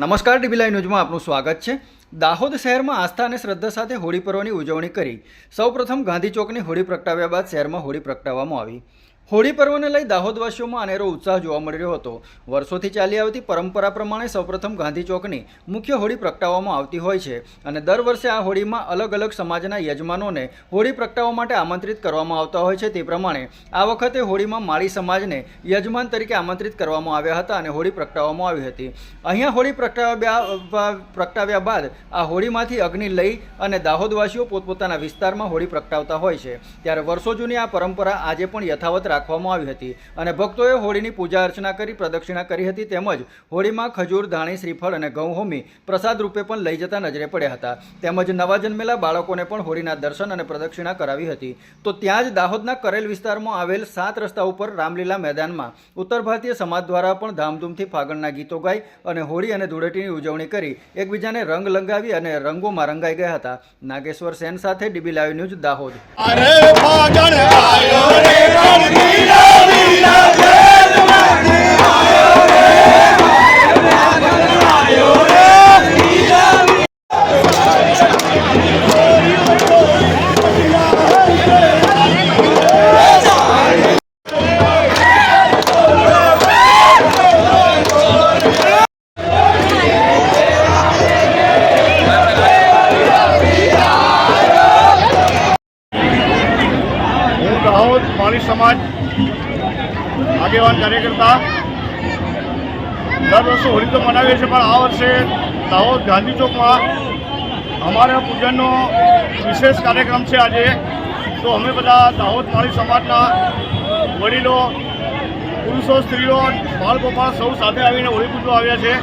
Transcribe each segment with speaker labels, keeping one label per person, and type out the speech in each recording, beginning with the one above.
Speaker 1: નમસ્કાર dB live ન્યૂઝમાં આપનું સ્વાગત છે. દાહોદ શહેરમાં આસ્થા અને શ્રદ્ધા સાથે હોળી પર્વની ઉજવણી કરી. સૌપ્રથમ ગાંધી ચોકની હોળી પ્રગટાવ્યા બાદ શહેરમાં હોળી પ્રગટાવવામાં આવી. હોળી પર્વને લઈ દાહોદવાસીઓમાં અનેરો ઉત્સાહ જોવા મળી રહ્યો હતો. વર્ષોથી ચાલી આવતી પરંપરા પ્રમાણે સૌપ્રથમ ગાંધી ચોકની મુખ્ય હોળી પ્રગટાવવામાં આવતી હોય છે અને દર વર્ષે આ હોળીમાં અલગ અલગ સમાજના યજમાનોને હોળી પ્રગટાવવા માટે આમંત્રિત કરવામાં આવતા હોય છે. તે પ્રમાણે આ વખતે હોળીમાં માળી સમાજને યજમાન તરીકે આમંત્રિત કરવામાં આવ્યા હતા અને હોળી પ્રગટાવવામાં આવી હતી. અહીંયા હોળી પ્રગટાવ્યા પ્રગટાવ્યા બાદ આ હોળીમાંથી અગ્નિ લઈ અને દાહોદવાસીઓ પોતપોતાના વિસ્તારમાં હોળી પ્રગટાવતા હોય છે. ત્યારે વર્ષો જૂની આ પરંપરા આજે પણ યથાવત રાખવામાં આવી હતી અને ભક્તોએ હોળીની પૂજા અર્ચના કરી, પ્રદક્ષિણા કરી હતી તેમજ હોળીમાં ખજૂર, ધાણી, શ્રીફળ અને ઘઉં હોમી પ્રસાદ રૂપે પણ લઈ જતા નજરે પડ્યા હતા. તેમજ નવા જન્મેલા બાળકોને પણ હોળીના દર્શન અને પ્રદક્ષિણા કરાવી હતી. તો ત્યાં જ દાહોદના કરેલ વિસ્તારમાં આવેલ સાત રસ્તા ઉપર રામલીલા મેદાનમાં ઉત્તર ભારતીય સમાજ દ્વારા પણ ધામધૂમથી ફાગણના ગીતો ગાઈ અને હોળી અને ધૂળેટીની ઉજવણી કરી, એકબીજાને રંગ લંગાવી અને રંગોમાં રંગાઈ ગયા હતા. નાગેશ્વર સેન સાથે
Speaker 2: DB live news Dahod. Thank you. Dahod માળી સમાજ, આગેવાન કાર્યકર્તા. દર વર્ષે હોળી તો મનાવીએ છીએ, પણ આ વર્ષે દાહોદ ગાંધી ચોકમાં અમારા પૂજનનો વિશેષ કાર્યક્રમ છે આજે. તો અમે બધા દાહોદ માળી સમાજના વડીલો, પુરુષો, સ્ત્રીઓ, બાળ ગોપાળ સૌ સાથે આવીને હોળી પૂજવા આવ્યા છે.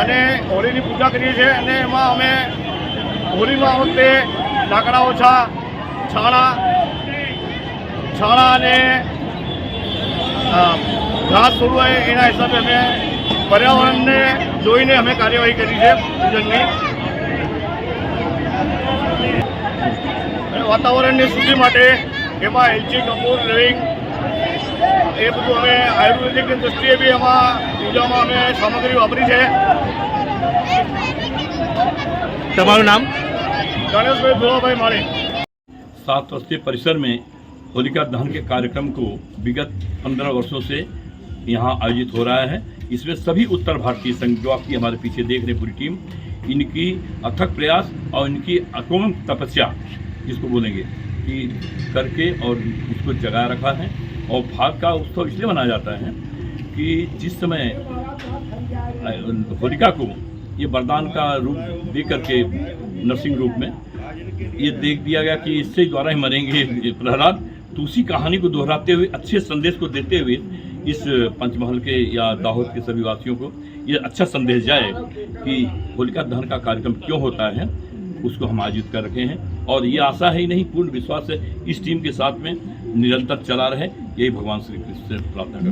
Speaker 2: અને હોળીની પૂજા કરીએ છીએ અને એમાં અમે હોળીમાં વખતે લાકડા ઓછા, છાણા છાણા અને અ, ઘાસ થોડું હોય એના હિસાબે અમે પર્યાવરણને જોઈને અમે કાર્યવાહી કરી છે પૂજનની અને વાતાવરણની શુદ્ધિ માટે એમાં એલચી કપૂર લવિંગ એ બધું અમે આયુર્વેદિકની દૃષ્ટિએ બી એમાં પૂજામાં અમે સામગ્રી વાપરી છે
Speaker 3: તમારું નામ
Speaker 2: ગણેશભાઈ ભોળાભાઈ માળી
Speaker 3: सात वर्षीय परिसर में होलिका दहन के कार्यक्रम को विगत पंद्रह वर्षों से यहाँ आयोजित हो रहा है। इसमें सभी उत्तर भारतीय संघ जो आपकी हमारे पीछे देख रहे पूरी टीम, इनकी अथक प्रयास और इनकी अतोम तपस्या जिसको बोलेंगे कि करके और इसको जगा रखा है और भाग का उत्सव इसलिए मनाया जाता है कि जिस समय होलिका को ये वरदान का रूप दे करके नरसिंह रूप में ये देख दिया गया कि इससे द्वारा ही मरेंगे प्रहलाद। तो उसी कहानी को दोहराते हुए, अच्छे संदेश को देते हुए इस पंचमहल के या दाहोद के सभी वासियों को ये अच्छा संदेश जाए कि होलिका दहन का कार्यक्रम क्यों होता है, उसको हम आयोजित कर रखे हैं और ये आशा है ही नहीं, पूर्ण विश्वास है, इस टीम के साथ में निरंतर चला रहे, यही भगवान श्री कृष्ण से प्रार्थना।